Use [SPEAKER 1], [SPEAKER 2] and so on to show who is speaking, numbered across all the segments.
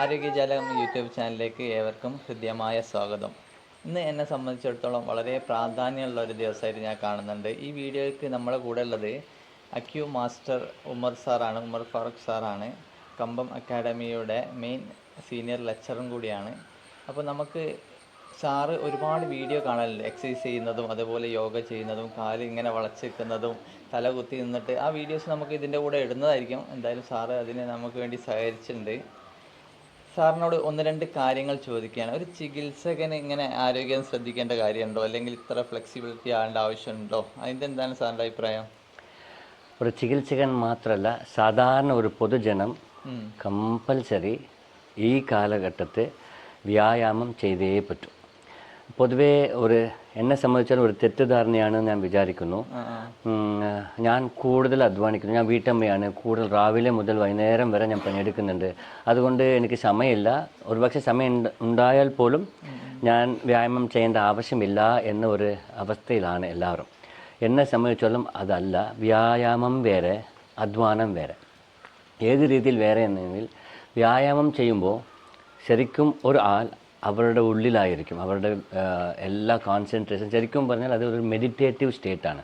[SPEAKER 1] ആരോഗ്യജാലകം YouTube ചാനലിലേക്ക് ഏവർക്കും ഹൃദ്യമായ സ്വാഗതം. ഇന്ന് എന്നെ സംബന്ധിച്ചിടത്തോളം വളരെ പ്രാധാന്യമുള്ള ഒരു ദിവസമായിട്ട് ഞാൻ കാണുന്നുണ്ട്. ഈ വീഡിയോയ്ക്ക് നമ്മുടെ കൂടെ ഉള്ളത് അക്യു മാസ്റ്റർ ഉമർ സാറാണ്. ഉമർ ഫാറൂഖ് സാറാണ്. കമ്പം അക്കാഡമിയുടെ മെയിൻ സീനിയർ ലെക്ചറും കൂടിയാണ്. അപ്പോൾ നമുക്ക് സാറ് ഒരുപാട് വീഡിയോ കാണലുണ്ട് എക്സസൈസ് ചെയ്യുന്നതും അതുപോലെ യോഗ ചെയ്യുന്നതും കാൽ ഇങ്ങനെ വളച്ച് നിൽക്കുന്നതും തല കുത്തി നിന്നിട്ട് ആ വീഡിയോസ് നമുക്ക് ഇതിന്റെ കൂടെ ഇടുന്നതായിരിക്കും. എന്തായാലും സാറ് അതിനെ നമുക്ക് വേണ്ടി സഹകരിച്ചിട്ടുണ്ട്. സാറിനോട് ഒന്ന് രണ്ട് കാര്യങ്ങൾ ചോദിക്കുകയാണ്. ഒരു ചികിത്സകന് ഇങ്ങനെ ആരോഗ്യം ശ്രദ്ധിക്കേണ്ട കാര്യമുണ്ടോ? അല്ലെങ്കിൽ ഇത്ര ഫ്ലെക്സിബിലിറ്റി ആവേണ്ട ആവശ്യമുണ്ടോ? അതിന്റെ എന്താണ് സാറിന്റെ അഭിപ്രായം?
[SPEAKER 2] ഒരു ചികിത്സകൻ മാത്രമല്ല സാധാരണ ഒരു പൊതുജനം. കമ്പൽസറി ഈ കാലഘട്ടത്തെ വ്യായാമം ചെയ്തേ പറ്റും. പൊതുവേ ഒരു എന്നെ സംബന്ധിച്ചാൽ ഒരു തെറ്റിദ്ധാരണയാണ് ഞാൻ വിചാരിക്കുന്നു. ഞാൻ കൂടുതൽ അധ്വാനിക്കുന്നു. ഞാൻ വീട്ടമ്മയാണ്. കൂടുതൽ രാവിലെ മുതൽ വൈകുന്നേരം വരെ ഞാൻ പണിയെടുക്കുന്നുണ്ട്. അതുകൊണ്ട് എനിക്ക് സമയമില്ല. ഒരുപക്ഷെ സമയം ഉണ്ട്- ഉണ്ടായാൽ പോലും ഞാൻ വ്യായാമം ചെയ്യേണ്ട ആവശ്യമില്ല എന്ന ഒരു അവസ്ഥയിലാണ് എല്ലാവരും. എന്നെ സംബന്ധിച്ചോളം അതല്ല. വ്യായാമം വേറെ അധ്വാനം വേറെ. ഏത് രീതിയിൽ വേറെ എന്നെങ്കിൽ വ്യായാമം ചെയ്യുമ്പോൾ ശരിക്കും ഒരു ആൾ അവരുടെ ഉള്ളിലായിരിക്കും. അവരുടെ എല്ലാ കോൺസെൻട്രേഷൻ ശരിക്കും പറഞ്ഞാൽ അത് ഒരു മെഡിറ്റേറ്റീവ് സ്റ്റേറ്റാണ്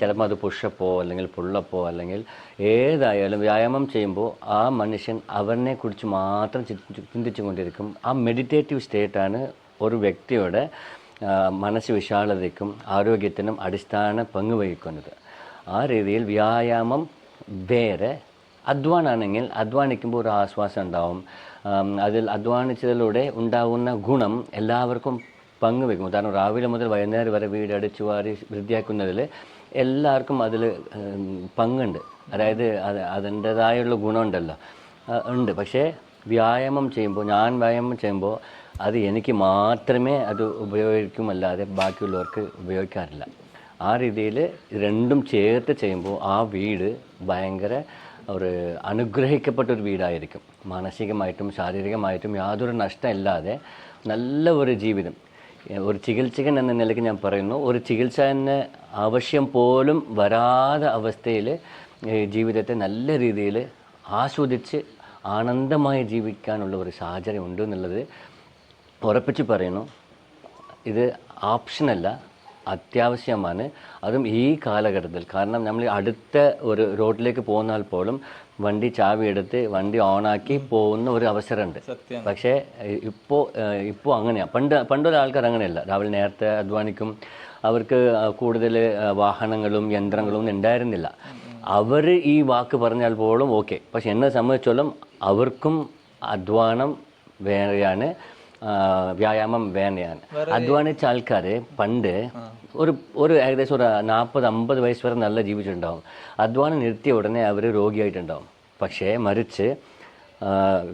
[SPEAKER 2] ചിലപ്പോൾ അത് പുഷപ്പോ അല്ലെങ്കിൽ പുള്ളപ്പോ അല്ലെങ്കിൽ ഏതായാലും വ്യായാമം ചെയ്യുമ്പോൾ ആ മനുഷ്യൻ അവനെ കുറിച്ച് മാത്രം ചിന്തിച്ചു ചിന്തിച്ചുകൊണ്ടിരിക്കും. ആ മെഡിറ്റേറ്റീവ് സ്റ്റേറ്റാണ് ഒരു വ്യക്തിയുടെ മനസ്സ് വിശാലതയ്ക്കും ആരോഗ്യത്തിനും അടിസ്ഥാന പങ്ക് വഹിക്കുന്നത്. ആ രീതിയിൽ വ്യായാമം വേറെ അധ്വാനാണെങ്കിൽ അധ്വാനിക്കുമ്പോൾ ഒരു ആശ്വാസം ഉണ്ടാവും. അതിൽ അധ്വാനിച്ചതിലൂടെ ഉണ്ടാകുന്ന ഗുണം എല്ലാവർക്കും പങ്കുവെക്കും. ഉദാഹരണം രാവിലെ മുതൽ വൈകുന്നേരം വരെ വീട് അടിച്ചു വാരി വൃത്തിയാക്കുന്നതിൽ എല്ലാവർക്കും അതിൽ പങ്കുണ്ട്. അതായത് അത് അതിന്റെതായുള്ള ഗുണമുണ്ടല്ലോ. ഉണ്ട്. പക്ഷേ വ്യായാമം ചെയ്യുമ്പോൾ ഞാൻ വ്യായാമം ചെയ്യുമ്പോൾ അത് എനിക്ക് മാത്രമേ അത് ഉപയോഗിക്കുമല്ലാതെ ബാക്കിയുള്ളവർക്ക് ഉപയോഗിക്കാറില്ല. ആ രീതിയിൽ രണ്ടും ചേർത്ത് ചെയ്യുമ്പോൾ ആ വീട് ഭയങ്കര ഒരു അനുഗ്രഹിക്കപ്പെട്ട ഒരു വീടായിരിക്കും. മാനസികമായിട്ടും ശാരീരികമായിട്ടും യാതൊരു നഷ്ടമില്ലാതെ നല്ല ഒരു ജീവിതം. ഒരു ചികിത്സകൻ എന്ന നിലയ്ക്ക് ഞാൻ പറയുന്നു. ഒരു ചികിത്സന് ആവശ്യം പോലും വരാതെ അവസ്ഥയിൽ ജീവിതത്തെ നല്ല രീതിയിൽ ആസ്വദിച്ച് ആനന്ദമായി ജീവിക്കാനുള്ള ഒരു സാഹചര്യം ഉണ്ട് എന്നുള്ളത് ഉറപ്പിച്ച് പറയുന്നു. ഇത് ഓപ്ഷനല്ല. അത്യാവശ്യമാണ്. അതും ഈ കാലഘട്ടത്തിൽ. കാരണം നമ്മൾ അടുത്ത ഒരു റോഡിലേക്ക് പോകുന്നാൽ പോലും വണ്ടി ചാവി എടുത്ത് വണ്ടി ഓണാക്കി പോകുന്ന ഒരു അവസരമുണ്ട്. പക്ഷേ ഇപ്പോൾ ഇപ്പോൾ അങ്ങനെയാണ് പണ്ട് പണ്ടൊരു ആൾക്കാർ അങ്ങനെയല്ല. രാവിലെ നേരത്തെ അധ്വാനിക്കും. അവർക്ക് കൂടുതൽ വാഹനങ്ങളും യന്ത്രങ്ങളും ഒന്നും ഉണ്ടായിരുന്നില്ല. അവർ ഈ വാക്ക് പറഞ്ഞാൽ പോലും ഓക്കെ. പക്ഷെ എന്നെ സംബന്ധിച്ചോളം അവർക്കും അധ്വാനം വേറെയാണ്. വ്യായാമം വേണ്ടയാണ് അധ്വാനിച്ച ആൾക്കാർ പണ്ട് ഒരു ഒരു ഏകദേശം ഒരു നാൽപ്പത് അമ്പത് വയസ്സ് വരെ നല്ല ജീവിച്ചിട്ടുണ്ടാവും. അധ്വാനം നിർത്തിയ ഉടനെ അവർ രോഗിയായിട്ടുണ്ടാവും. പക്ഷേ മറിച്ച്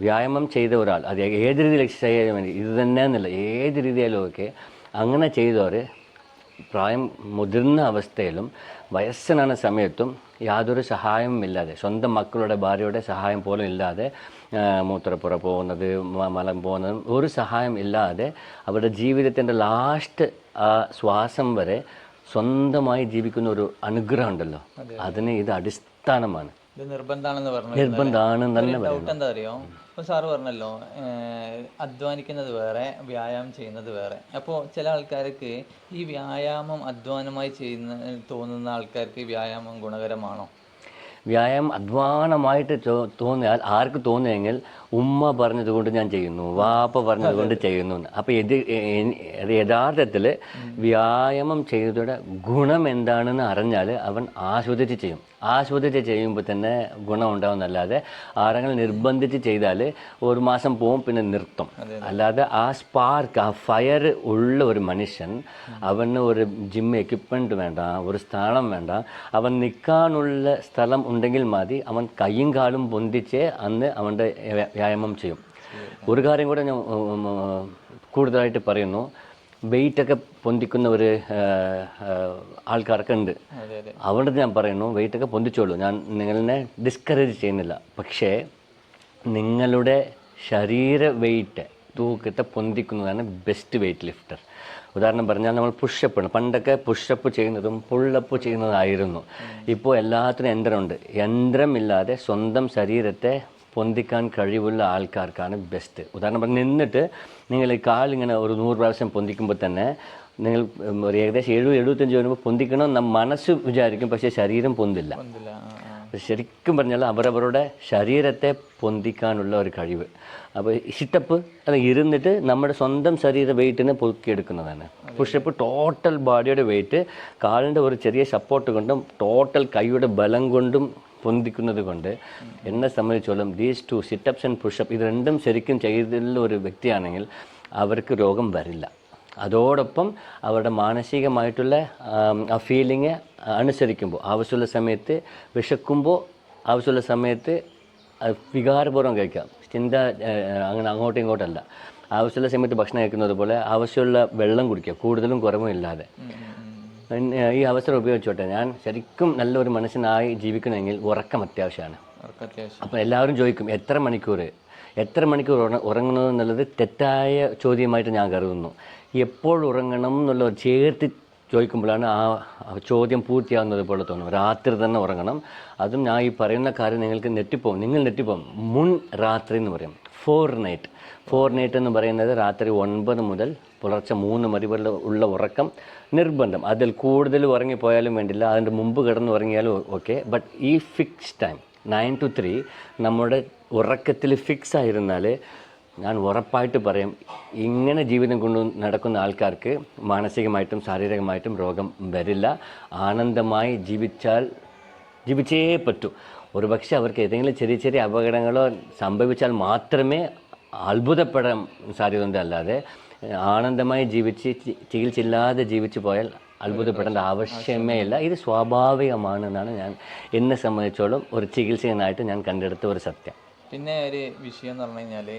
[SPEAKER 2] വ്യായാമം ചെയ്ത ഒരാൾ അത് ഏത് രീതിയിൽ എക്സസൈസ് ചെയ്യാൻ വേണ്ടി ഇത് തന്നെ എന്നല്ല ഏത് രീതിയിലും ഒക്കെ അങ്ങനെ ചെയ്തവർ പ്രായം മുതിർന്ന അവസ്ഥയിലും വയസ്സനാണ് സമയത്തും യാതൊരു സഹായവും ഇല്ലാതെ സ്വന്തം മക്കളുടെ ഭാര്യയുടെ സഹായം പോലും ഇല്ലാതെ മൂത്രപ്പുറ പോകുന്നത് മലം പോകുന്നതും ഒരു സഹായം ഇല്ലാതെ അവരുടെ ജീവിതത്തിന്റെ ലാസ്റ്റ് ആ ശ്വാസം വരെ സ്വന്തമായി ജീവിക്കുന്ന ഒരു അനുഗ്രഹം ഉണ്ടല്ലോ. അതിന് ഇത് അടിസ്ഥാനമാണ്.
[SPEAKER 1] നിർബന്ധമാണെന്ന് പറഞ്ഞു
[SPEAKER 2] നിർബന്ധമാണ് തന്നെ
[SPEAKER 1] എന്താ അറിയോ? ഇപ്പൊ സാറ് പറഞ്ഞല്ലോ അധ്വാനിക്കുന്നത് വേറെ വ്യായാമം ചെയ്യുന്നത് വേറെ. അപ്പോൾ ചില ആൾക്കാർക്ക് ഈ വ്യായാമം അധ്വാനമായി ചെയ്യുന്ന തോന്നുന്ന ആൾക്കാർക്ക് വ്യായാമം ഗുണകരമാണോ?
[SPEAKER 2] വ്യായാമം അധ്വാനമായിട്ട് തോന്നിയാൽ ആർക്ക് തോന്നിയെങ്കിൽ ഉമ്മ പറഞ്ഞതുകൊണ്ട് ഞാൻ ചെയ്യുന്നു വാപ്പ പറഞ്ഞതുകൊണ്ട് ചെയ്യുന്നു. അപ്പൊ അപ്പോൾ ഇത് യഥാർത്ഥത്തിൽ വ്യായാമം ചെയ്തയുടെ ഗുണം എന്താണെന്ന് അറിഞ്ഞാൽ അവൻ ആസ്വദിച്ച് ചെയ്യും. ആസ്വദിച്ച് ചെയ്യുമ്പോൾ തന്നെ ഗുണം ഉണ്ടാവുന്നല്ലാതെ ആരെങ്കിലും നിർബന്ധിച്ച് ചെയ്താൽ ഒരു മാസം പോവും പിന്നെ നിർത്തും. അല്ലാതെ ആ സ്പാർക്ക് ആ ഫയർ ഉള്ള ഒരു മനുഷ്യൻ അവന് ഒരു ജിം എക്യുപ്മെന്റ് വേണ്ട ഒരു സ്ഥാനം വേണ്ട. അവൻ നിൽക്കാനുള്ള സ്ഥലം ഉണ്ടെങ്കിൽ മതി. അവൻ കൈയും കാലും പൊന്തിച്ച് അന്ന് അവന്റെ വ്യായാമം ചെയ്യും. ഒരു കാര്യം കൂടെ ഞാൻ കൂടുതലായിട്ട് പറയുന്നു. വെയിറ്റൊക്കെ പൊന്തിക്കുന്ന ഒരു ആൾക്കാർക്ക് ആൾക്കാരൊക്കെ ഉണ്ട് അവിടെ ഞാൻ പറയുന്നു വെയിറ്റൊക്കെ പൊന്തിച്ചോളൂ. ഞാൻ നിങ്ങളെ ഡിസ്കറേജ് ചെയ്യുന്നില്ല. പക്ഷേ നിങ്ങളുടെ ശരീര വെയിറ്റ് തൂക്കത്തെ പൊന്തിക്കുന്നതാണ് ബെസ്റ്റ് വെയിറ്റ് ലിഫ്റ്റർ ഉദാഹരണം പറഞ്ഞാൽ നമ്മൾ പുഷപ്പ് ആണ്. പണ്ടൊക്കെ പുഷപ്പ് ചെയ്യുന്നതും പുള്ളപ്പ് ചെയ്യുന്നതായിരുന്നു. ഇപ്പോൾ എല്ലാത്തിനും യന്ത്രമുണ്ട്. യന്ത്രമില്ലാതെ സ്വന്തം ശരീരത്തെ പൊന്തിക്കാൻ കഴിവുള്ള ആൾക്കാർക്കാണ് ബെസ്റ്റ് ഉദാഹരണം പറഞ്ഞ് നിന്നിട്ട് നിങ്ങൾ കാൽ ഒരു നൂറ് പ്രാവശ്യം പൊന്തിക്കുമ്പോൾ തന്നെ നിങ്ങൾ ഒരു ഏകദേശം എഴുപത് എഴുപത്തഞ്ച് വരുമ്പോൾ പൊന്തിക്കണം നം മനസ്സ് വിചാരിക്കും പക്ഷേ ശരീരം പൊന്തില്ല. ശരിക്കും പറഞ്ഞാൽ അവരവരുടെ ശരീരത്തെ പൊന്തിക്കാനുള്ള ഒരു കഴിവ്. അപ്പോൾ സിറ്റപ്പ് അത് ഇരുന്നിട്ട് നമ്മുടെ സ്വന്തം ശരീര വെയിറ്റിനെ പൊക്കിയെടുക്കുന്നതാണ് പുഷപ്പ് ടോട്ടൽ ബോഡിയുടെ വെയിറ്റ് കാലിന്റെ ഒരു ചെറിയ സപ്പോർട്ട് കൊണ്ടും ടോട്ടൽ കൈയുടെ ബലം കൊണ്ടും പൊന്തിക്കുന്നത് കൊണ്ട് എന്നെ സംബന്ധിച്ചോളം these two situps and pushup ഇത് രണ്ടും ശരിക്കും ചെയ്തിട്ടുള്ള ഒരു വ്യക്തിയാണെങ്കിൽ അവർക്ക് രോഗം വരില്ല. അതോടൊപ്പം അവരുടെ മാനസികമായിട്ടുള്ള ആ ഫീലിംഗ് അനുസരിക്കുമ്പോൾ ആവശ്യമുള്ള സമയത്ത് വിശക്കുമ്പോൾ ആവശ്യമുള്ള സമയത്ത് വികാരപൂർവം കഴിക്കാം. ചിന്ത അങ്ങനെ അങ്ങോട്ടും ഇങ്ങോട്ടല്ല. ആവശ്യമുള്ള സമയത്ത് ഭക്ഷണം കഴിക്കുന്നത് പോലെ ആവശ്യമുള്ള വെള്ളം കുടിക്കുക. കൂടുതലും കുറവും ഇല്ലാതെ ഈ അവസരം ഉപയോഗിച്ചോട്ടെ. ഞാൻ ശരിക്കും നല്ലൊരു മനുഷ്യനായി ജീവിക്കണമെങ്കിൽ ഉറക്കം അത്യാവശ്യമാണ്. അപ്പോൾ എല്ലാവരും ചോദിക്കും എത്ര മണിക്കൂർ എത്ര മണിക്കൂർ ഉറ- ഉറങ്ങണം എന്നുള്ളത് തെറ്റായ ചോദ്യമായിട്ട് ഞാൻ കരുതുന്നു. എപ്പോൾ ഉറങ്ങണം എന്നുള്ള ചേർത്ത് ചോദിക്കുമ്പോഴാണ് ആ ചോദ്യം പൂർത്തിയാകുന്നത് പോലെ തോന്നും രാത്രി തന്നെ ഉറങ്ങണം. അതും ഞാൻ ഈ പറയുന്ന കാര്യം നിങ്ങൾക്ക് നെറ്റിപ്പോവും നിങ്ങൾ നെറ്റിപ്പോവും മുൻ രാത്രി എന്ന് പറയും. ഫോർ നൈറ്റ് ഫോർ നൈറ്റ് എന്ന് പറയുന്നത് രാത്രി ഒൻപത് മുതൽ പുലർച്ചെ മൂന്ന് മണി ഉള്ള ഉറക്കം നിർബന്ധം. അതിൽ കൂടുതൽ ഉറങ്ങിപ്പോയാലും വേണ്ടില്ല അതിന്റെ മുമ്പ് കിടന്ന് ഉറങ്ങിയാലും ഓക്കെ. ബട്ട് ഈ fix time nine two three നമ്മുടെ ഉറക്കത്തിൽ ഫിക്സ് ആയിരുന്നാൽ ഞാൻ ഉറപ്പായിട്ട് പറയും ഇങ്ങനെ ജീവിതം കൊണ്ട് നടക്കുന്ന ആൾക്കാർക്ക് മാനസികമായിട്ടും ശാരീരികമായിട്ടും രോഗം വരില്ല. ആനന്ദമായി ജീവിച്ചാൽ ജീവിച്ചേ പറ്റൂ. ഒരുപക്ഷെ അവർക്ക് ഏതെങ്കിലും ചെറിയ ചെറിയ അപകടങ്ങളോ സംഭവിച്ചാൽ മാത്രമേ അത്ഭുതപ്പെടാൻ സാധ്യതയുണ്ട്. അല്ലാതെ ആനന്ദമായി ജീവിച്ച് ചികിത്സയില്ലാതെ ജീവിച്ചു പോയാൽ അത്ഭുതപ്പെടേണ്ട ആവശ്യമേ ഇല്ല. ഇത് സ്വാഭാവികമാണ് എന്നാണ് ഞാൻ എന്നെ സംബന്ധിച്ചോളം ഒരു ചികിത്സയെന്നായിട്ട് ഞാൻ കണ്ടെടുത്ത ഒരു സത്യം.
[SPEAKER 1] പിന്നെ ഒരു വിഷയം എന്ന് പറഞ്ഞു കഴിഞ്ഞാൽ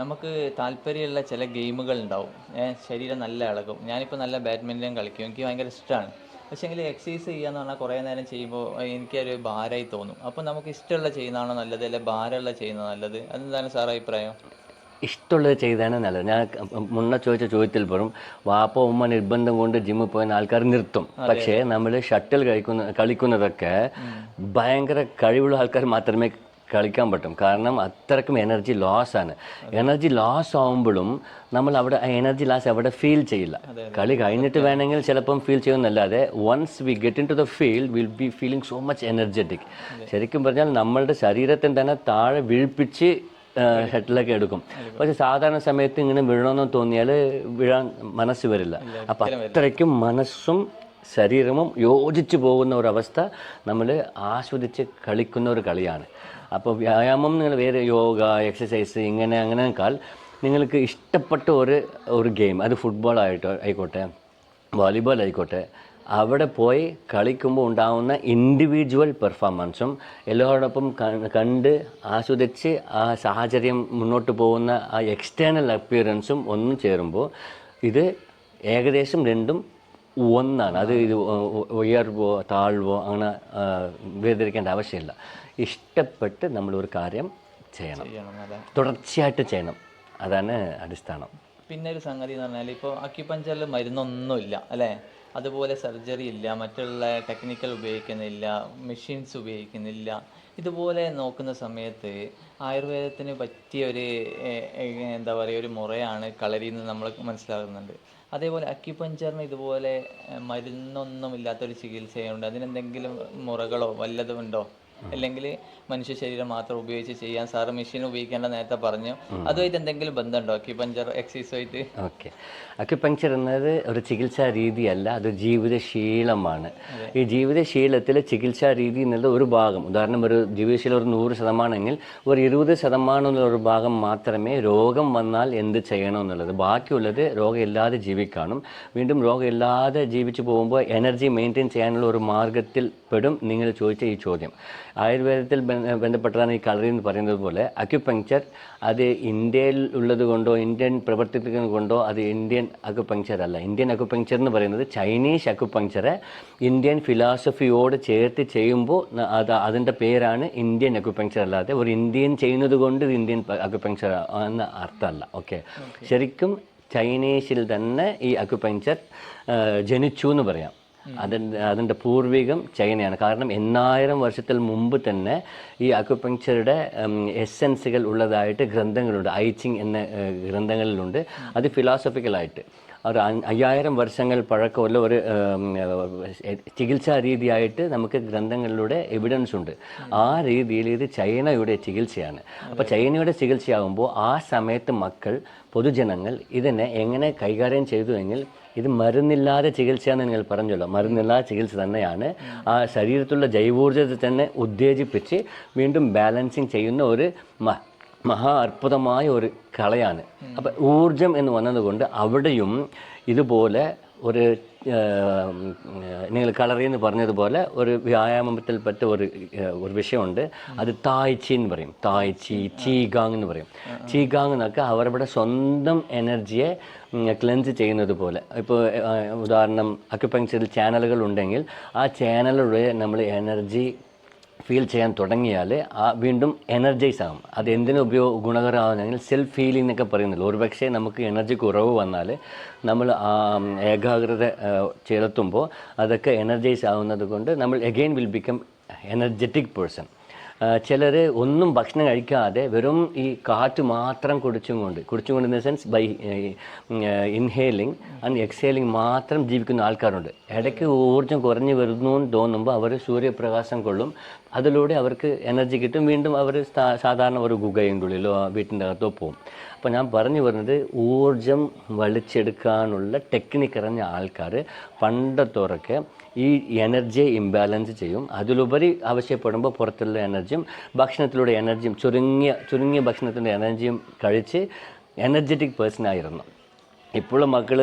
[SPEAKER 1] നമുക്ക് താല്പര്യമുള്ള ചില ഗെയിമുകൾ ഉണ്ടാവും. ശരീരം നല്ല ഇളകും. ഞാനിപ്പോൾ നല്ല ബാഡ്മിന്റൺ കളിക്കും. എനിക്ക് ഭയങ്കര ഇഷ്ടമാണ് പക്ഷേ എങ്കിൽ എക്സസൈസ് ചെയ്യാന്ന് പറഞ്ഞാൽ കുറേ നേരം ചെയ്യുമ്പോൾ എനിക്കൊരു ഭാരമായി തോന്നും. അപ്പോൾ നമുക്ക് ഇഷ്ടമുള്ള ചെയ്യുന്നതാണോ നല്ലത്? അല്ലെ ഭാരമുള്ള ചെയ്യുന്നത് നല്ലത്? അതെന്താണ് സാർ അഭിപ്രായം?
[SPEAKER 2] ഇഷ്ടമുള്ളത് ചെയ്താണ് നല്ലത്. ഞാൻ മുന്നേ ചോദിച്ച ചോദ്യത്തിൽ പോലും വാപ്പ ഉമ്മ നിർബന്ധം കൊണ്ട് ജിമ്മിൽ പോയ ആൾക്കാർ നിർത്തും. പക്ഷേ നമ്മൾ ഷട്ടിൽ കളിക്കുന്ന കളിക്കുന്നതൊക്കെ ഭയങ്കര കഴിവുള്ള ആൾക്കാർ മാത്രമേ കളിക്കാൻ പറ്റും. കാരണം അത്രക്കും എനർജി ലോസ് ആണ്. എനർജി ലോസ് ആവുമ്പോഴും നമ്മൾ അവിടെ ആ എനർജി ലാസ് അവിടെ ഫീൽ ചെയ്യില്ല. കളി കഴിഞ്ഞിട്ട് വേണമെങ്കിൽ ചിലപ്പം feel ചെയ്യുന്നല്ലാതെ once we get into the field will be feeling so much energetic ശരിക്കും പറഞ്ഞാൽ നമ്മളുടെ ശരീരത്തിന് തന്നെ താഴെ വീഴ്പ്പിച്ച് ഹെഡിലൊക്കെ എടുക്കും. പക്ഷെ സാധാരണ സമയത്ത് ഇങ്ങനെ വീഴണമെന്ന് തോന്നിയാൽ വീഴാൻ മനസ്സ് വരില്ല. അപ്പം അത്രയ്ക്കും മനസ്സും ശരീരവും യോജിച്ച് പോകുന്ന ഒരു അവസ്ഥ നമ്മൾ ആസ്വദിച്ച് കളിക്കുന്ന ഒരു കളിയാണ്. അപ്പോൾ വ്യായാമം നിങ്ങൾ വേറെ യോഗ എക്സസൈസ് ഇങ്ങനെ അങ്ങനെക്കാൾ നിങ്ങൾക്ക് ഇഷ്ടപ്പെട്ട ഒരു ഒരു ഗെയിം അത് ഫുട്ബോൾ ആയിട്ടോ ആയിക്കോട്ടെ വോളിബോൾ ആയിക്കോട്ടെ അവിടെ പോയി കളിക്കുമ്പോൾ ഉണ്ടാവുന്ന ഇൻഡിവിജ്വൽ പെർഫോമൻസും എല്ലാവരോടൊപ്പം കണ്ട് ആസ്വദിച്ച് ആ സാഹചര്യം മുന്നോട്ട് പോകുന്ന ആ എക്സ്റ്റേണൽ അപ്പിയറൻസും ഒന്നും ചേരുമ്പോൾ ഇത് ഏകദേശം രണ്ടും ഒന്നാണ്. അത് ഇത് ഉയർവോ താഴ്വോ അങ്ങനെ വേദിക്കേണ്ട ആവശ്യമില്ല. ഇഷ്ടപ്പെട്ട് നമ്മളൊരു കാര്യം ചെയ്യണം. തുടർച്ചയായിട്ട് ചെയ്യണം. അതാണ് അടിസ്ഥാനം.
[SPEAKER 1] പിന്നെ ഒരു സംഗതി എന്ന് പറഞ്ഞാൽ ഇപ്പോൾ അക്യുപഞ്ചറിൽ മരുന്നൊന്നുമില്ല അല്ലേ? അതുപോലെ സർജറി ഇല്ല മറ്റുള്ള ടെക്നിക്കൽ ഉപയോഗിക്കുന്നില്ല മെഷീൻസ് ഉപയോഗിക്കുന്നില്ല. ഇതുപോലെ നോക്കുന്ന സമയത്ത് ആയുർവേദത്തിന് പറ്റിയ ഒരു എന്താ പറയുക ഒരു മുറയാണ് കളരി എന്ന് നമ്മൾ മനസ്സിലാകുന്നുണ്ട്. അതേപോലെ അക്യുപഞ്ചറിന് ഇതുപോലെ മരുന്നൊന്നും ഇല്ലാത്തൊരു ചികിത്സയുണ്ട്. അതിനെന്തെങ്കിലും മുറകളോ വല്ലതും ഉണ്ടോ അല്ലെങ്കിൽ മനുഷ്യ ശരീരം മാത്രം ഉപയോഗിച്ച് ചെയ്യാൻ സാറ് മെഷീൻ ഉപയോഗിക്കേണ്ട നേരത്തെ പറഞ്ഞു. അതുമായിട്ട് എന്തെങ്കിലും ബന്ധമുണ്ടോ? Acupuncture എക്സസൈസുമായിട്ട്
[SPEAKER 2] okay. അക്യുപഞ്ചർ എന്നത് ഒരു ചികിത്സാ രീതിയല്ല അത് ജീവിതശീലമാണ്. ഈ ജീവിതശീലത്തിൽ ചികിത്സാ രീതി എന്നുള്ളത് ഒരു ഭാഗം. ഉദാഹരണം ഒരു ജീവിതശീലം ഒരു നൂറ് ശതമാനമെങ്കിൽ ഒരു ഇരുപത് ശതമാനം എന്നുള്ള ഒരു ഭാഗം മാത്രമേ രോഗം വന്നാൽ എന്ത് ചെയ്യണം എന്നുള്ളത് ബാക്കിയുള്ളത് രോഗമില്ലാതെ ജീവിക്കാനും വീണ്ടും രോഗമില്ലാതെ ജീവിച്ചു പോകുമ്പോൾ എനർജി മെയിന്റെയിൻ ചെയ്യാനുള്ള ഒരു മാർഗത്തിൽ പെടും നിങ്ങൾ ചോദിച്ച ഈ ചോദ്യം. ആയുർവേദത്തിൽ ബന്ധ- ബന്ധപ്പെട്ടതാണ് ഈ കളറി എന്ന് പറയുന്നത് പോലെ അക്യുപങ്ക്ചർ അത് ഇന്ത്യയിൽ ഉള്ളത് കൊണ്ടോ ഇന്ത്യൻ പ്രവർത്തിക്കുന്നത് കൊണ്ടോ അത് ഇന്ത്യൻ അക്യുപങ്ക്ചർ അല്ല. ഇന്ത്യൻ അക്യുപങ്ക്ചർ എന്ന് പറയുന്നത് ചൈനീസ് അക്യുപങ്ക്ചറെ ഇന്ത്യൻ ഫിലോസഫിയോട് ചേർത്ത് ചെയ്യുമ്പോൾ അത് അതിന്റെ പേരാണ് ഇന്ത്യൻ അക്യുപങ്ക്ചർ അല്ലാതെ ഒരു ഇന്ത്യൻ ചെയ്യുന്നത് കൊണ്ട് ഇത് ഇന്ത്യൻ അക്യുപങ്ക്ചർ എന്ന അർത്ഥമല്ല. ഓക്കെ? ശരിക്കും ചൈനീസിൽ തന്നെ ഈ അക്യുപങ്ക്ചർ ജനിച്ചു എന്ന് പറയാം. അതിന്റെ അതിന്റെ പൂർവികം ചൈനയാണ്. കാരണം എണ്ണായിരം വർഷത്തിൽ മുമ്പ് തന്നെ ഈ അക്യുപങ്ക്ചറുടെ എസെൻസുകൾ ഉള്ളതായിട്ട് ഗ്രന്ഥങ്ങളുണ്ട്. ഐച്ചിങ് എന്ന ഗ്രന്ഥങ്ങളിലുണ്ട്. അത് ഫിലോസഫിക്കലായിട്ട്. ഒരു അയ്യായിരം വർഷങ്ങൾ പഴക്കമുള്ള ഒരു ചികിത്സാ രീതിയായിട്ട് നമുക്ക് ഗ്രന്ഥങ്ങളിലൂടെ എവിഡൻസ് ഉണ്ട്. ആ രീതിയിൽ ഇത് ചൈനയുടെ ചികിത്സയാണ്. അപ്പോൾ ചൈനയുടെ ചികിത്സയാകുമ്പോൾ ആ സമയത്ത് മക്കൾ പൊതുജനങ്ങൾ ഇതിനെ എങ്ങനെ കൈകാര്യം ചെയ്തു എങ്കിൽ ഇത് മരുന്നില്ലാതെ ചികിത്സയാണെന്ന് നിങ്ങൾ പറഞ്ഞല്ലോ. മരുന്നില്ലാതെ ചികിത്സ തന്നെയാണ്. ആ ശരീരത്തിലുള്ള ജൈവോർജത്തെ തന്നെ ഉത്തേജിപ്പിച്ച് വീണ്ടും ബാലൻസിങ് ചെയ്യുന്ന ഒരു മ മഹാ അത്ഭുതമായ ഒരു കലയാണ് അപ്പം ഊർജം എന്ന് വന്നതുകൊണ്ട് അവിടെയും ഇതുപോലെ ഒരു നിങ്ങൾ കളറി എന്ന് പറഞ്ഞതുപോലെ ഒരു വ്യായാമത്തിൽ പറ്റ ഒരു ഒരു വിഷയമുണ്ട്. അത് തായ്ച്ചി എന്ന് പറയും. തായ്ച്ചി ചീഗാങ് എന്ന് പറയും. ചീഗാങ് എന്നൊക്കെ അവരുടെ സ്വന്തം എനർജിയെ ക്ലെൻസ് ചെയ്യുന്നത് പോലെ. ഇപ്പോൾ ഉദാഹരണം അക്യുപങ്ക്ചറിൽ ചാനലുകൾ ഉണ്ടെങ്കിൽ ആ ചാനലിലൂടെ നമ്മൾ എനർജി ഫീൽ ചെയ്യാൻ തുടങ്ങിയാൽ ആ വീണ്ടും എനർജൈസ് ആകും അത് എന്തിനു ഉപയോഗ ഗുണകരമാകുന്നെങ്കിൽ സെൽഫ് ഫീലിംഗ് എന്നൊക്കെ പറയുന്നില്ല? ഒരുപക്ഷെ നമുക്ക് എനർജി കുറവ് വന്നാൽ നമ്മൾ ഏകാഗ്രത ചെലുത്തുമ്പോൾ അതൊക്കെ എനർജൈസ് ആവുന്നത് കൊണ്ട് നമ്മൾ again will become energetic person ചിലർ ഒന്നും ഭക്ഷണം കഴിക്കാതെ വെറും ഈ കാറ്റ് മാത്രം കുടിച്ചും കൊണ്ട് കുടിച്ചും കൊണ്ട് in the sense by inhaling and exhaling മാത്രം ജീവിക്കുന്ന ആൾക്കാരുണ്ട്. ഇടയ്ക്ക് ഊർജം കുറഞ്ഞു വരുന്നു എന്ന് തോന്നുമ്പോൾ അവർ സൂര്യപ്രകാശം കൊള്ളും. അതിലൂടെ അവർക്ക് എനർജി കിട്ടും. വീണ്ടും അവർ സാധാരണ ഒരു ഗുഹയുടെ ഉള്ളിലോ വീട്ടിന്റെ അകത്തോ പോകും അപ്പോൾ ഞാൻ പറഞ്ഞു വരുന്നത് ഊർജം വലിച്ചെടുക്കാനുള്ള ടെക്നിക്ക് അറിഞ്ഞ ആൾക്കാർ പണ്ടത്തോറൊക്കെ ഈ എനർജിയെ ഇംബാലൻസ് ചെയ്യും. അതിലുപരി ആവശ്യപ്പെടുമ്പോൾ പുറത്തുള്ള എനർജിയും ഭക്ഷണത്തിലൂടെ എനർജിയും ചുരുങ്ങിയ ചുരുങ്ങിയ ഭക്ഷണത്തിന്റെ എനർജിയും കഴിച്ച് എനർജറ്റിക് പേഴ്സൺ ആയിരുന്നു. ഇപ്പോഴുള്ള മക്കൾ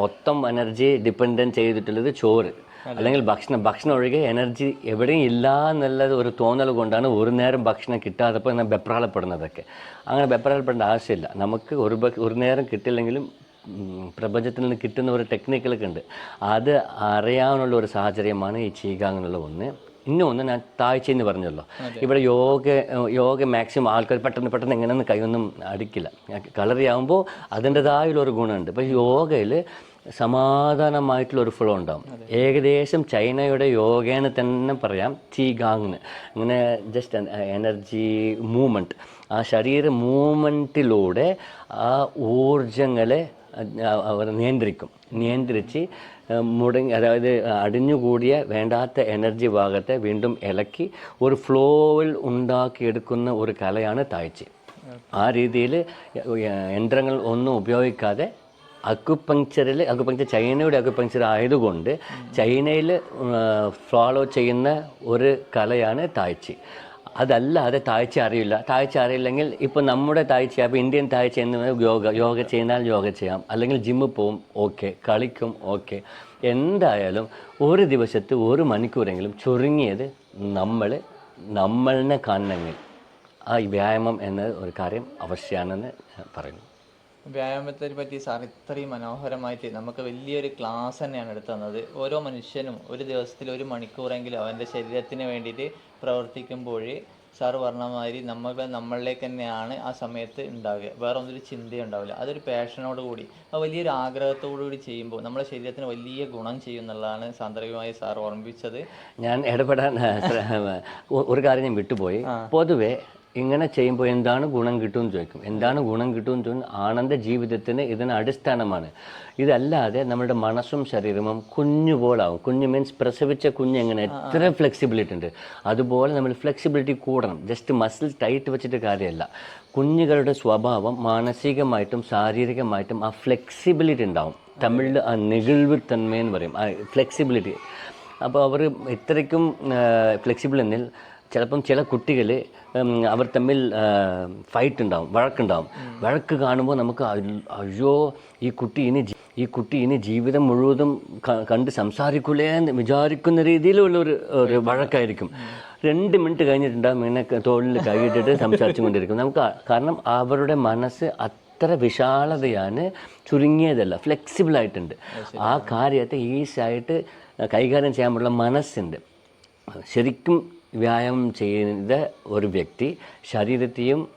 [SPEAKER 2] മൊത്തം എനർജി ഡിപ്പെൻഡന്റ് ചെയ്തിട്ടുള്ളത് ചോറ്. അല്ലെങ്കിൽ ഭക്ഷണം ഭക്ഷണം ഒഴികെ എനർജി എവിടെയും ഇല്ല എന്നുള്ളത് ഒരു തോന്നൽ കൊണ്ടാണ് ഒരു നേരം ഭക്ഷണം കിട്ടാത്തപ്പോൾ ഞാൻ ബെപ്രാളപ്പെടുന്നതൊക്കെ അങ്ങനെ ബെപ്രാളപ്പെടേണ്ട ആവശ്യമില്ല. നമുക്ക് ഒരു ഒരു നേരം കിട്ടില്ലെങ്കിലും പ്രപഞ്ചത്തിൽ നിന്ന് കിട്ടുന്ന ഒരു ടെക്നിക്കുകളൊക്കെ ഉണ്ട്. അത് അറിയാനുള്ള ഒരു സാഹചര്യമാണ് ഈ ചെയ്യുക എന്നുള്ള ഒന്ന്. ഇന്നൊന്ന് ഞാൻ താഴ്ച എന്ന് പറഞ്ഞല്ലോ ഇവിടെ യോഗ യോഗ മാക്സിമം ആൾക്കാർ പെട്ടെന്ന് പെട്ടെന്ന് എങ്ങനെയൊന്നും കൈയൊന്നും അടിക്കില്ല. കളറിയാകുമ്പോൾ അതിന്റെതായുള്ള ഒരു ഗുണമുണ്ട്. ഇപ്പോൾ യോഗയിൽ സമാധാനമായിട്ടുള്ള ഒരു ഫ്ലോ ഉണ്ടാവും. ഏകദേശം ചൈനയുടെ യോഗേന തന്നെ പറയാം ചീഗാങ് അങ്ങനെ ജസ്റ്റ് എനർജി മൂവ്മെന്റ് ആ ശരീര മൂവ്മെന്റിലൂടെ ആ ഊർജങ്ങളെ അവർ നിയന്ത്രിക്കും. നിയന്ത്രിച്ച് മുടങ്ങി അതായത് അടിഞ്ഞുകൂടിയ വേണ്ടാത്ത എനർജി ഭാഗത്തെ വീണ്ടും ഇളക്കി ഒരു ഫ്ലോവിൽ ഉണ്ടാക്കിയെടുക്കുന്ന ഒരു കലയാണ് താഴ്ച. ആ രീതിയിൽ യന്ത്രങ്ങൾ ഒന്നും ഉപയോഗിക്കാതെ അക്യുപങ്ക്ചറിൽ അക്യുപങ്ക്ചർ ചൈനയുടെ അക്യുപങ്ക്ചർ ആയതുകൊണ്ട് ചൈനയിൽ ഫോളോ ചെയ്യുന്ന ഒരു കലയാണ് താഴ്ച. അതല്ലാതെ താഴ്ച അറിയില്ല. താഴ്ച അറിയില്ലെങ്കിൽ ഇപ്പോൾ നമ്മുടെ താഴ്ച അപ്പോൾ ഇന്ത്യൻ താഴ്ച എന്ന് യോഗ യോഗ ചെയ്യുന്നാൽ യോഗ ചെയ്യാം. അല്ലെങ്കിൽ ജിമ്മിൽ പോവും ഓക്കെ കളിക്കും ഓക്കെ എന്തായാലും ഒരു ദിവസത്ത് ഒരു മണിക്കൂറെങ്കിലും ചുരുങ്ങിയത് നമ്മൾ നമ്മളിനെ കാണണമെങ്കിൽ. ആ വ്യായാമം എന്ന ഒരു കാര്യം അവശ്യമാണെന്ന് പറയുന്നു.
[SPEAKER 1] വ്യായാമത്തെ പറ്റി സാർ ഇത്രയും മനോഹരമായിട്ട് നമുക്ക് വലിയൊരു ക്ലാസ് തന്നെയാണ് എടുത്തു തന്നത്. ഓരോ മനുഷ്യനും ഒരു ദിവസത്തിൽ ഒരു മണിക്കൂറെങ്കിലും അവന്റെ ശരീരത്തിന് വേണ്ടിയിട്ട് പ്രവർത്തിക്കുമ്പോൾ സാർ പറഞ്ഞ മാതിരി നമ്മൾ നമ്മളിലേക്ക് തന്നെയാണ് ആ സമയത്ത് ഉണ്ടാവുക. വേറെ ഒന്നൊരു ചിന്തയുണ്ടാവില്ല അതൊരു പാഷനോട് കൂടി അത് വലിയൊരു ആഗ്രഹത്തോടു കൂടി ചെയ്യുമ്പോൾ നമ്മുടെ ശരീരത്തിന് വലിയ ഗുണം ചെയ്യും എന്നുള്ളതാണ് സാന്ദർഭികമായി സാർ ഓർമ്മിപ്പിച്ചത്.
[SPEAKER 2] ഞാൻ ഇടപെടാൻ ആ, ഒരു കാര്യം ഞാൻ വിട്ടുപോയി. പൊതുവെ ഇങ്ങനെ ചെയ്യുമ്പോൾ എന്താണ് ഗുണം കിട്ടും എന്ന് ചോദിക്കും. എന്താണ് ഗുണം കിട്ടും എന്ന് ചോദിക്കും. ആനന്ദ ജീവിതത്തിന് ഇതിന് അടിസ്ഥാനമാണ്. ഇതല്ലാതെ നമ്മുടെ മനസ്സും ശരീരവും കുഞ്ഞു പോലാവും. കുഞ്ഞ് മീൻസ് പ്രസവിച്ച കുഞ്ഞ് എങ്ങനെ എത്ര ഫ്ലെക്സിബിലിറ്റി ഉണ്ട്. അതുപോലെ നമ്മൾ ഫ്ലെക്സിബിലിറ്റി കൂടണം. ജസ്റ്റ് മസിൽ ടൈറ്റ് വെച്ചിട്ട് കാര്യമല്ല കുഞ്ഞുകളുടെ സ്വഭാവം മാനസികമായിട്ടും ശാരീരികമായിട്ടും ആ ഫ്ലെക്സിബിലിറ്റി ഉണ്ടാവും. തമിഴിൽ ആ നെകിഴ്വ് തന്മയെന്ന് പറയും. ആ ഫ്ലെക്സിബിലിറ്റി അപ്പോൾ അവർ ഇത്രയ്ക്കും ഫ്ലെക്സിബിൾ എന്നിൽ ചിലപ്പം ചില കുട്ടികൾ അവർ തമ്മിൽ ഫൈറ്റ് ഉണ്ടാവും വഴക്കുണ്ടാവും. വഴക്ക് കാണുമ്പോൾ നമുക്ക് അയ്യോ ഈ കുട്ടി ഇനി ഈ കുട്ടി ഇനി ജീവിതം മുഴുവതും കണ്ട് സംസാരിക്കൂലേ എന്ന് വിചാരിക്കുന്ന രീതിയിലുള്ള ഒരു ഒരു വഴക്കായിരിക്കും. രണ്ട് മിനിറ്റ് കഴിഞ്ഞിട്ടുണ്ടാകും ഇങ്ങനെ തോളിൽ കൈയിട്ടിട്ട് സംസാരിച്ചു കൊണ്ടിരിക്കും നമുക്ക് കാരണം അവരുടെ മനസ്സ് അത്ര വിശാലതയാണ് ചുരുങ്ങിയതല്ല ഫ്ലെക്സിബിൾ ആയിട്ടുണ്ട് ആ കാര്യത്തെ ഈസിയായിട്ട് കൈകാര്യം ചെയ്യാനുള്ള മനസ്സുണ്ട്. ശരിക്കും വ്യായാമം ചെയ്ത ഒരു വ്യക്തി ശരീരത്തെയും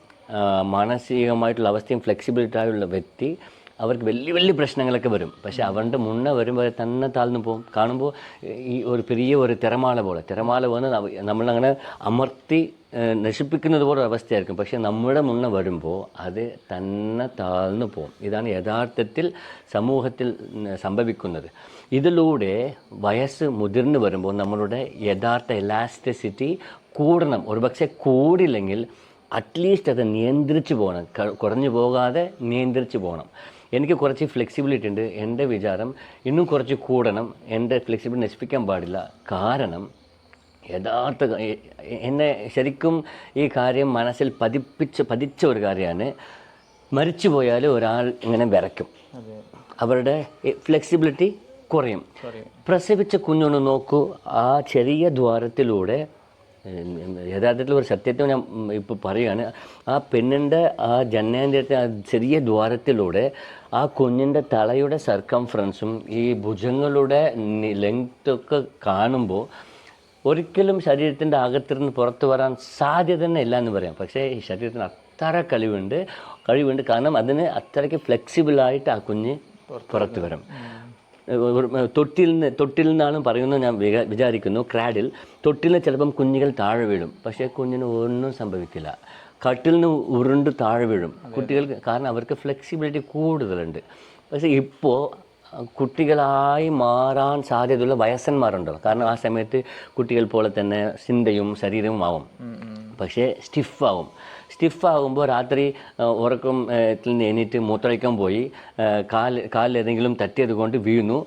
[SPEAKER 2] മാനസികമായിട്ടുള്ള അവസ്ഥയും ഫ്ലെക്സിബിലിറ്റി ആയുള്ള വ്യക്തി അവർക്ക് വലിയ വലിയ പ്രശ്നങ്ങളൊക്കെ വരും. പക്ഷെ അവരുടെ മുന്നേ വരുമ്പോൾ തന്നെ താഴ്ന്നു പോകും. കാണുമ്പോൾ ഈ ഒരു പെരിയ ഒരു തിരമാല പോലെ. തിരമാല വന്ന് നമ്മ- നമ്മളങ്ങനെ അമർത്തി നശിപ്പിക്കുന്നത് പോലെ അവസ്ഥയായിരിക്കും പക്ഷേ നമ്മുടെ മുന്നേ വരുമ്പോൾ അത് തന്നെ താഴ്ന്നു പോകും. ഇതാണ് യഥാർത്ഥത്തിൽ സമൂഹത്തിൽ സംഭവിക്കുന്നത്. ഇതിലൂടെ വയസ്സ് മുതിർന്നു വരുമ്പോൾ നമ്മളുടെ യഥാർത്ഥ ഇലാസ്റ്റിസിറ്റി കൂടണം. ഒരുപക്ഷെ കൂടില്ലെങ്കിൽ അറ്റ്ലീസ്റ്റ് അത് നിയന്ത്രിച്ചു പോകണം. കുറഞ്ഞു പോകാതെ നിയന്ത്രിച്ചു പോകണം. എനിക്ക് കുറച്ച് ഫ്ലെക്സിബിലിറ്റി ഉണ്ട്. എന്റെ വിചാരം ഇന്നും കുറച്ച് കൂടണം. എന്റെ ഫ്ലെക്സിബിലിറ്റി നശിപ്പിക്കാൻ പാടില്ല. കാരണം യഥാർത്ഥ എന്നെ ശരിക്കും ഈ കാര്യം മനസ്സിൽ പതിപ്പിച്ച് പതിച്ച ഒരു കാര്യമാണ്. മരിച്ചു പോയാൽ ഒരാൾ ഇങ്ങനെ വിറയ്ക്കും.
[SPEAKER 1] അതെ.
[SPEAKER 2] അവരുടെ ഫ്ലെക്സിബിലിറ്റി കുറയും. പ്രസവിച്ച കുഞ്ഞൊന്ന് നോക്കൂ. ആ ചെറിയ ദ്വാരത്തിലൂടെ യഥാർത്ഥത്തിൽ ഒരു സത്യത്തെ ഞാൻ ഇപ്പോൾ പറയുകയാണ് ആ പെണ്ണിന്റെ ആ ജനനേന്ദ്രത്തെ ആ ചെറിയ ദ്വാരത്തിലൂടെ ആ കുഞ്ഞിന്റെ തലയുടെ സർക്കംഫറൻസും ഈ ഭുജങ്ങളുടെ ലെങ്ത്തൊക്കെ കാണുമ്പോൾ ഒരിക്കലും ശരീരത്തിന്റെ അകത്തിരുന്ന് പുറത്തു വരാൻ സാധ്യത തന്നെ ഇല്ല എന്ന് പറയാം. പക്ഷേ ഈ ശരീരത്തിന് അത്ര കഴിവുണ്ട് കഴിവുണ്ട്. കാരണം അതിന് അത്രയ്ക്ക് ഫ്ലെക്സിബിളായിട്ട് ആ കുഞ്ഞ് പുറത്തു വരും. തൊട്ടിൽ നിന്ന് തൊട്ടിൽ നിന്നാണ് പറയുന്നത് ഞാൻ വിക- വിചാരിക്കുന്നു ക്രാഡിൽ. തൊട്ടിൽ നിന്ന് ചിലപ്പം കുഞ്ഞുങ്ങൾ താഴെ വീഴും. പക്ഷേ കുഞ്ഞിന് ഒന്നും സംഭവിക്കില്ല. കട്ടിൽ നിന്ന് ഉരുണ്ട് താഴെ വീഴും. കുട്ടികൾക്ക് കാരണം അവർക്ക് ഫ്ലെക്സിബിലിറ്റി കൂടുതലുണ്ട്. പക്ഷേ ഇപ്പോൾ കുട്ടികളായി മാറാൻ സാധ്യതയുള്ള വയസ്സന്മാരുണ്ടോ? കാരണം ആ സമയത്ത് കുട്ടികൾ പോലെ തന്നെ ചിന്തയും ശരീരവും ആവും. പക്ഷേ സ്റ്റിഫാവും സ്റ്റിഫാകുമ്പോൾ രാത്രി ഉറക്കം നിന്ന് എണീറ്റ് മൂത്രയ്ക്കാൻ പോയി. കാൽ കാൽ കാലിൽ ഏതെങ്കിലും തട്ടിയത് കൊണ്ട് വീണു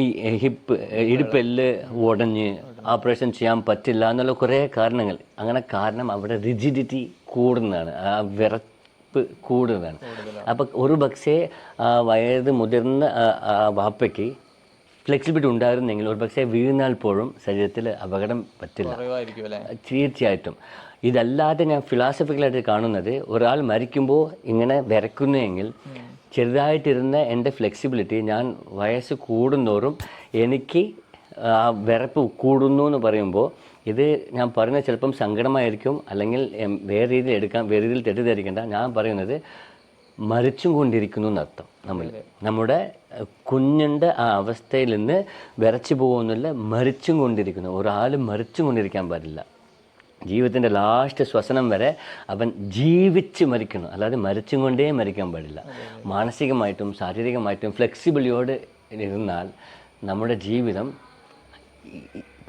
[SPEAKER 2] ഈ ഹിപ്പ് ഇടുപ്പെല്ല് ഉടഞ്ഞ് ഓപ്പറേഷൻ ചെയ്യാൻ പറ്റില്ല എന്നുള്ള കുറേ കാരണങ്ങൾ. അങ്ങനെ കാരണം അവിടെ റിജിഡിറ്റി കൂടുന്നതാണ്. ആ വിറപ്പ് കൂടുന്നതാണ്. അപ്പം ഒരു പക്ഷേ ആ വയത് മുതിർന്ന വാപ്പയ്ക്ക് ഫ്ലെക്സിബിലിറ്റി ഉണ്ടായിരുന്നെങ്കിൽ ഒരു പക്ഷേ വീണാൽ പോലും ശരീരത്തിൽ അപകടം പറ്റില്ല. തീർച്ചയായിട്ടും. ഇതല്ലാതെ ഞാൻ ഫിലോസഫിക്കലായിട്ട് കാണുന്നത് ഒരാൾ മരിക്കുമ്പോൾ ഇങ്ങനെ വരയ്ക്കുന്നുവെങ്കിൽ ചെറുതായിട്ടിരുന്ന എന്റെ ഫ്ലെക്സിബിലിറ്റി ഞാൻ വയസ്സ് കൂടുന്നോറും എനിക്ക് ആ വിറപ്പ് കൂടുന്നു എന്ന് പറയുമ്പോൾ ഇത് ഞാൻ പറയുന്നത് ചിലപ്പം സങ്കടമായിരിക്കും അല്ലെങ്കിൽ വേറെ രീതിയിൽ എടുക്കാം വേറെ രീതിയിൽ തെറ്റിദ്ധരിക്കേണ്ട. ഞാൻ പറയുന്നത് മരിച്ചും കൊണ്ടിരിക്കുന്നു എന്നർത്ഥം നമ്മൾ നമ്മുടെ കുഞ്ഞിന്റെ ആ അവസ്ഥയിൽ നിന്ന് വിറച്ചു പോകുന്നില്ല മരിച്ചും കൊണ്ടിരിക്കുന്നു ഒരാൾ മരിച്ചും കൊണ്ടിരിക്കാൻ പാടില്ല. ജീവിതത്തിന്റെ ലാസ്റ്റ് ശ്വസനം വരെ അവൻ ജീവിച്ച് മരിക്കണം അല്ലാതെ മരിച്ചും കൊണ്ടേ മരിക്കാൻ പാടില്ല. മാനസികമായിട്ടും ശാരീരികമായിട്ടും ഫ്ലെക്സിബിളിയോട് ഇരുന്നാൽ നമ്മുടെ ജീവിതം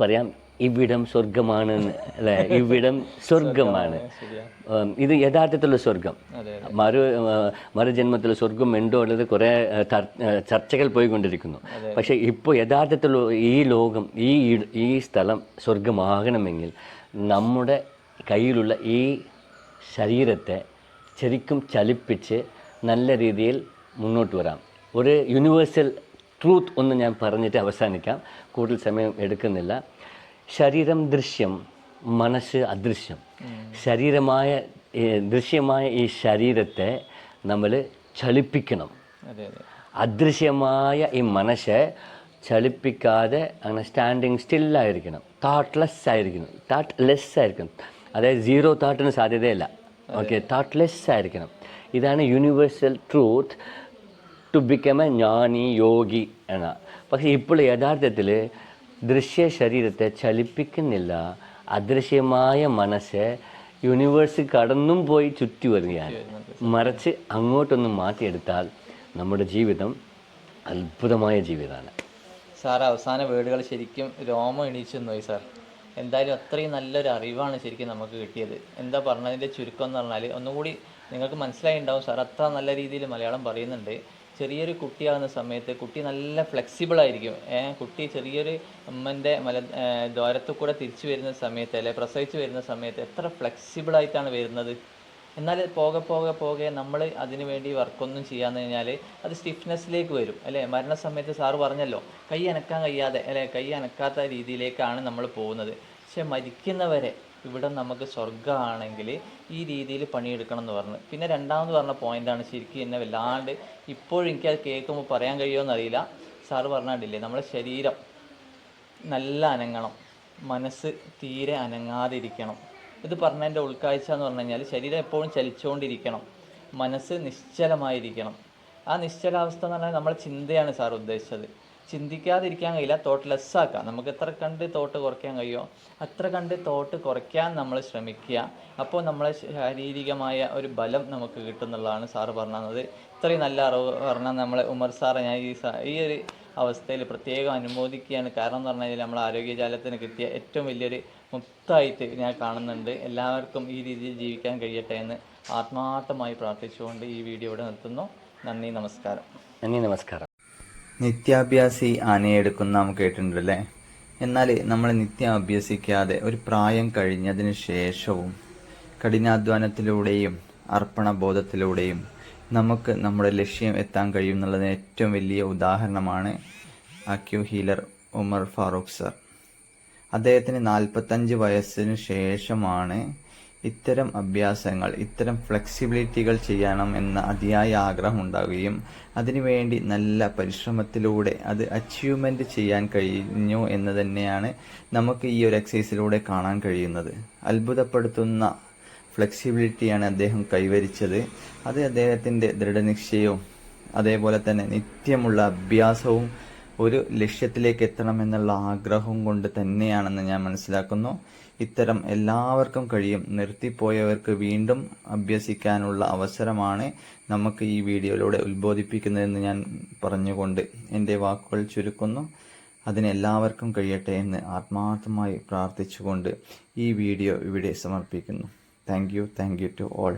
[SPEAKER 2] പറയാം ഇവിടം സ്വർഗമാണ് അല്ലെ? ഇവിടം സ്വർഗമാണ് ഇത് യഥാർത്ഥത്തിലുള്ള സ്വർഗം മറു ഏഹ് മറുജന്മത്തിൽ സ്വർഗം ഉണ്ടോ ഉള്ളത് കുറേ ചർച്ചകൾ പോയിക്കൊണ്ടിരിക്കുന്നു. പക്ഷെ ഇപ്പോൾ യഥാർത്ഥത്തിലുള്ള ഈ ലോകം ഈ ഈ സ്ഥലം സ്വർഗമാകണമെങ്കിൽ നമ്മുടെ കയ്യിലുള്ള ഈ ശരീരത്തെ ശരിക്കും ചലിപ്പിച്ച് നല്ല രീതിയിൽ മുന്നോട്ട് വരാം. ഒരു യൂണിവേഴ്സൽ ട്രൂത്ത് ഒന്ന് ഞാൻ പറഞ്ഞിട്ട് അവസാനിക്കാം. കൂടുതൽ സമയം എടുക്കുന്നില്ല. ശരീരം ദൃശ്യം മനസ്സ് അദൃശ്യം. ശരീരമായ ദൃശ്യമായ ഈ ശരീരത്തെ നമ്മൾ ചലിപ്പിക്കണം.
[SPEAKER 1] അതെ
[SPEAKER 2] അദൃശ്യമായ ഈ മനസ്സെ ചലിപ്പിക്കാതെ അങ്ങനെ സ്റ്റാൻഡിങ് സ്റ്റില്ലായിരിക്കണം താട്ട്ലെസ് ആയിരിക്കണം. താട്ട് ലെസ് ആയിരിക്കണം. അതായത് സീറോ താട്ടിന് സാധ്യതയില്ല. ഓക്കെ താട്ട് ലെസ് ആയിരിക്കണം. ഇതാണ് universal truth to become a ജ്ഞാനി യോഗി എന്ന. പക്ഷേ ഇപ്പോൾ യഥാർത്ഥത്തിൽ ദൃശ്യ ശരീരത്തെ ചലിപ്പിക്കുന്നില്ല. അദൃശ്യമായ മനസ്സ് യൂണിവേഴ്സ് കടന്നും പോയി ചുറ്റി വരികയാണ്. മറിച്ച് അങ്ങോട്ടൊന്ന് മാറ്റിയെടുത്താൽ നമ്മുടെ ജീവിതം അത്ഭുതമായ ജീവിതമാണ്.
[SPEAKER 1] സാർ അവസാന വേർഡുകൾ ശരിക്കും രോമം എണീച്ചു പോയി സാർ. എന്തായാലും അത്രയും നല്ലൊരു അറിവാണ് ശരിക്കും നമുക്ക് കിട്ടിയത്. എന്താ പറഞ്ഞതിന്റെ ചുരുക്കം എന്ന് പറഞ്ഞാൽ ഒന്നുകൂടി നിങ്ങൾക്ക് മനസ്സിലായി ഉണ്ടാവും സാർ. അത്ര നല്ല രീതിയിൽ മലയാളം പറയുന്നുണ്ട്. ചെറിയൊരു കുട്ടിയാകുന്ന സമയത്ത് കുട്ടി നല്ല ഫ്ലെക്സിബിൾ ആയിരിക്കും. കുട്ടി ചെറിയൊരു അമ്മന്റെ മല ദ്വാരത്തു കൂടെ തിരിച്ചു വരുന്ന സമയത്ത് അല്ലെ പ്രസവിച്ച് വരുന്ന സമയത്ത് എത്ര ഫ്ലെക്സിബിൾ ആയിട്ടാണ് വരുന്നത്. എന്നാൽ പോകെ പോകെ പോകെ നമ്മൾ അതിനു വേണ്ടി വർക്കൊന്നും ചെയ്യാന്ന് കഴിഞ്ഞാൽ അത് സ്റ്റിഫ്നെസ്സിലേക്ക് വരും. അല്ലേ മരണസമയത്ത് സാറ് പറഞ്ഞല്ലോ കൈ അനക്കാൻ കഴിയാതെ അല്ലെ കൈ അനക്കാത്ത രീതിയിലേക്കാണ് നമ്മൾ പോകുന്നത്. പക്ഷെ മരിക്കുന്നവരെ ഇവിടെ നമുക്ക് സ്വർഗമാണെങ്കിൽ ഈ രീതിയിൽ പണിയെടുക്കണം എന്ന് പറഞ്ഞു. പിന്നെ രണ്ടാമത് പറഞ്ഞ പോയിന്റാണ് ശരിക്കും എന്നെ വല്ലാണ്ട് ഇപ്പോഴും എനിക്കത് കേൾക്കുമ്പോൾ പറയാൻ കഴിയുമോ അറിയില്ല സാറ് പറഞ്ഞിട്ടില്ലേ നമ്മുടെ ശരീരം നല്ല അനങ്ങണം. മനസ്സ് തീരെ അനങ്ങാതിരിക്കണം. ഇത് പറഞ്ഞതിന്റെ ഉൾക്കാഴ്ച എന്ന് പറഞ്ഞു കഴിഞ്ഞാൽ ശരീരം എപ്പോഴും ചലിച്ചുകൊണ്ടിരിക്കണം മനസ്സ് നിശ്ചലമായിരിക്കണം.
[SPEAKER 3] ആ നിശ്ചലാവസ്ഥ എന്ന് പറഞ്ഞാൽ നമ്മുടെ ചിന്തയാണ് സാർ ഉദ്ദേശിച്ചത്. ചിന്തിക്കാതിരിക്കാൻ കഴിയില്ല തോട്ട് ലെസ് ആക്കാം നമുക്ക് എത്ര കണ്ട് തോട്ട് കുറയ്ക്കാൻ കഴിയുമോ അത്ര കണ്ട് തോട്ട് കുറയ്ക്കാൻ നമ്മൾ ശ്രമിക്കുക. അപ്പോൾ നമ്മളെ ശാരീരികമായ ഒരു ബലം നമുക്ക് കിട്ടുന്നുള്ളതാണ് സാറ് പറഞ്ഞത്. ഇത്രയും നല്ല അറിവ് പറഞ്ഞാൽ നമ്മളെ ഉമർ സാറെ ഞാൻ ഈ ഈ ഒരു അവസ്ഥയിൽ പ്രത്യേകം അനുമോദിക്കുകയാണ്. കാരണം എന്ന് പറഞ്ഞാൽ നമ്മൾ ആരോഗ്യജാലത്തിന് കിട്ടിയ ഏറ്റവും വലിയൊരു മുക്തായിട്ട് ഞാൻ കാണുന്നുണ്ട്. എല്ലാവർക്കും ഈ രീതിയിൽ ജീവിക്കാൻ കഴിയട്ടെ എന്ന് ആത്മാർത്ഥമായി പ്രാർത്ഥിച്ചുകൊണ്ട് ഈ വീഡിയോ ഇവിടെ നിർത്തുന്നു. നന്ദി നമസ്കാരം.
[SPEAKER 2] നന്ദി നമസ്കാരം.
[SPEAKER 3] നിത്യാഭ്യാസി ആനയെടുക്കുന്ന നാം കേട്ടിട്ടുണ്ടല്ലേ? എന്നാൽ നമ്മൾ നിത്യം അഭ്യസിക്കാതെ ഒരു പ്രായം കഴിഞ്ഞതിന് ശേഷവും കഠിനാധ്വാനത്തിലൂടെയും അർപ്പണബോധത്തിലൂടെയും നമുക്ക് നമ്മുടെ ലക്ഷ്യം എത്താൻ കഴിയും എന്നുള്ളതിന് ഏറ്റവും വലിയ ഉദാഹരണമാണ് acu healer Umar Farooq sir. അദ്ദേഹത്തിന് നാൽപ്പത്തഞ്ച് വയസ്സിന് ശേഷമാണ് ഇത്തരം അഭ്യാസങ്ങൾ ഇത്തരം ഫ്ലെക്സിബിലിറ്റികൾ ചെയ്യണം എന്ന അതിയായ ആഗ്രഹം ഉണ്ടാവുകയും അതിനുവേണ്ടി നല്ല പരിശ്രമത്തിലൂടെ അത് അച്ചീവ്മെന്റ് ചെയ്യാൻ കഴിഞ്ഞു എന്ന് തന്നെയാണ് നമുക്ക് ഈ ഒരു എക്സസൈസിലൂടെ കാണാൻ കഴിയുന്നത്. അത്ഭുതപ്പെടുത്തുന്ന ഫ്ലെക്സിബിലിറ്റിയാണ് അദ്ദേഹം കൈവരിച്ചത്. അത് അദ്ദേഹത്തിന്റെ ദൃഢനിശ്ചയവും അതേപോലെ തന്നെ നിത്യമുള്ള അഭ്യാസവും ഒരു ലക്ഷ്യത്തിലേക്ക് എത്തണമെന്നുള്ള ആഗ്രഹം കൊണ്ട് തന്നെയാണെന്ന് ഞാൻ മനസ്സിലാക്കുന്നു. ഇത്തരം എല്ലാവർക്കും കഴിയും. നിർത്തിപ്പോയവർക്ക് വീണ്ടും അഭ്യസിക്കാനുള്ള അവസരമാണ് നമുക്ക് ഈ വീഡിയോയിലൂടെ ഉത്ബോധിപ്പിക്കുന്നതെന്ന് ഞാൻ പറഞ്ഞുകൊണ്ട് എന്റെ വാക്കുകൾ ചുരുക്കുന്നു. അതിനെല്ലാവർക്കും കഴിയട്ടെ എന്ന് ആത്മാർത്ഥമായി പ്രാർത്ഥിച്ചുകൊണ്ട് ഈ വീഡിയോ ഇവിടെ സമർപ്പിക്കുന്നു. Thank you thank you to all